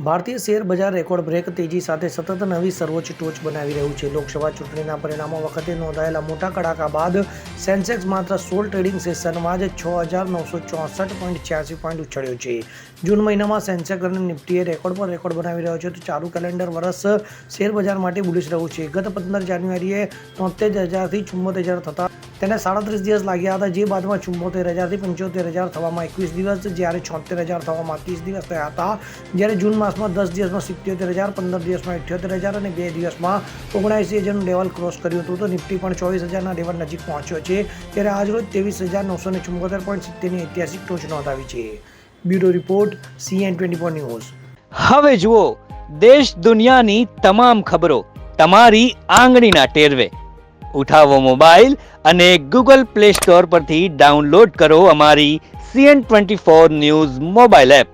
ભારતીય શેર બજાર record break તેજી સાથે સતત નવી સર્વોચ્ચ ટોચ બનાવી રહ્યું છે. લોકસભા ચૂંટણીના પરિણામો વખતે નોંધાયેલા મોટા કડાકા બાદ સેન્સેક્સ માત્ર સોલ ટ્રેડિંગ સેશનમાં જ છ હજાર નવસો ચોસઠ પોઈન્ટ છ્યાસી પોઈન્ટ ઉછળ્યો છે. જૂન મહિનામાં સેન્સેક્સ અને નિફ્ટીએ રેકોર્ડ પર રેકોર્ડ બનાવી રહ્યો છે, તો ચાલુ કેલેન્ડર વર્ષ શેર બજાર માટે બુલિશ રહ્યું છે. ગત પંદર જાન્યુઆરીએ તોતેર હજારથી ચુમ્મોતેર હજાર થતા તેને સાડત્રીસ દિવસ લાગ્યા હતા, જે બાદમાં ચુમ્મોતેર હજારથી પંચોતેર હજાર થવામાં એકવીસ દિવસ, જ્યારે છોતેર હજાર થવામાં ત્રીસ દિવસ થયા હતા. જ્યારે જૂન માસમાં દસ દિવસમાં સિત્યોતેર હજાર, પંદર દિવસમાં અઠ્યોતેર હજાર અને બે દિવસમાં ઓગણસી હજારનું લેવલ ક્રોસ કર્યું હતું, તો નિફ્ટી પણ ચોવીસ હજારના લેવલ નજીક પહોંચ્યો છે ત્યારે આજરોજ ત્રેવીસ હજાર નવસો ને ચુમ્મોતેર પોઈન્ટ સિત્તેરની ઐતિહાસિક ટોચ નોંધાવી છે. Bureau report CN twenty four news હવે જુઓ, દેશ દુનિયાની તમામ ખબરો તમારી આંગળીના ટેરવે. ઉઠાવો મોબાઈલ અને ગૂગલ પ્લે સ્ટોર પરથી ડાઉનલોડ કરો અમારી CN twenty four news mobile app.